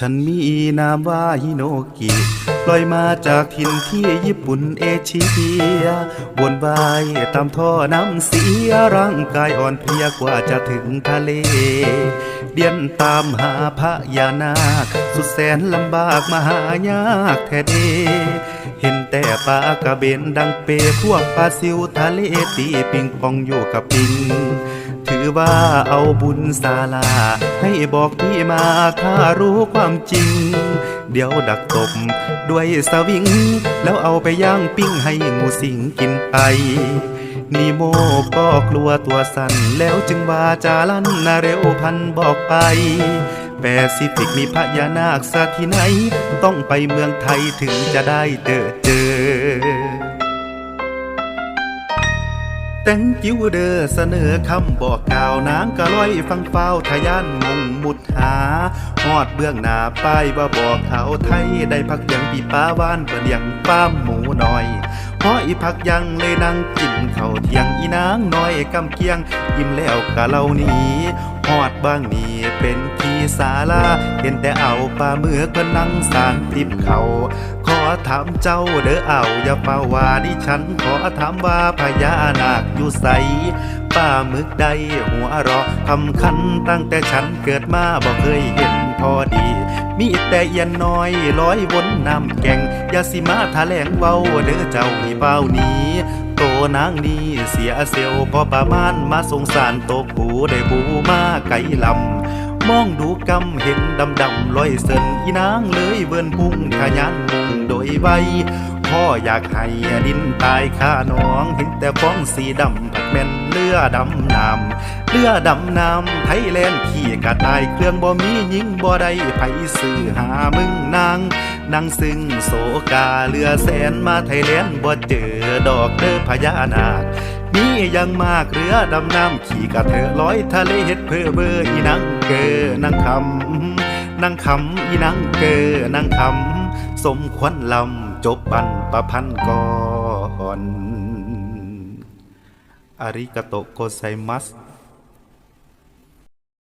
ฉันมีนามว่าฮิโนกิลอยมาจากถิ่นที่ญี่ปุ่นเอเชีย วนวายตามท่อน้ำเสียร่างกายอ่อนเพลียกว่าจะถึงทะเล เดียนตามหาพระยานาค สุดแสนลำบากมหายากแท้เดเห็นแต่ปลากระเบนดังเปพวกปลาซิวทะเลตีปิงปองอยู่กับปิง ถือว่าเอาบุญศาลา ให้บอกพี่มาถ้ารู้ความจริง เดี๋ยวดักตบด้วยสวิง แล้วเอาไปย่างปิ้งให้งูสิงกินไปนีโมก็กลัวตัวสั่น แล้วจึงว่าจาลันนาเร็วพันบอกไปแปซิฟิกมีพญานาคสักที่ไหน ต้องไปเมืองไทยถึงจะได้เจอเจอ แต่งกิ้วเดอเสนอคำบอกกล่าวนางกะร้อยฟังเฝ้าทะยานมงมุดหาหอดเบื้องหน้าป้ายว่าบอกเขาไทยได้พักยังปีป้าวานเปิดเลี้ยงป้ามหมูหน่อยเพราะอีพักยังเลยนั่งกินข้าวเที่ยงอีนางน้อยกำเกียง ยิ้มแล้วกะเล่านี้หอดบ้างนี่เป็น ศาลา เห็นแต่เอาปลาเมือกเพิ่นนั่งสารติบเขา ขอถามเจ้าเด้อเอาอย่าเป่าว่าดิฉัน ขอถามว่าพญานาคอยู่ใสป้ามึกใดหัวเราะทำคันตั้งแต่ฉันเกิดมาบ่เคยเห็นพอดี มีแต่เอียนน้อยลอยวนน้ำแก่งอย่าสิมาทะแหลงเว้าเด้อเจ้าให้เป้านี้โตนางนี้เสียเซลพอประมาณมาสงสารตกหูได้บูมาไกลลำ มองดูกำเห็นดำดำลอยเสินอีนางเลยเวินพุ่งขยันมุ่งโดยไวพ่ออยากให้ดินตายข้าน้องเห็นแต่ฟ้องสีดำผัดแม่นเรือดำน้ำเรือดำน้ำไทยแลนด์ขี่กระตายเครื่องบ่มียิงบ่ได้ไผซื้อหามึงนางนางซึ่งโศกาเรือแสนมาไทยแลนด์บ่เจอดอกเด้อพญานาค มียังมากเรือดำน้ำขี่กระเถอลอยทะเลเฮ็ดเพื่อเบอร์อีนังเกอนังคำนังคำอีนังเกอนังคำสมควันลำจบบันประพันธ์ก่อนอาริกาโตโกไซมัส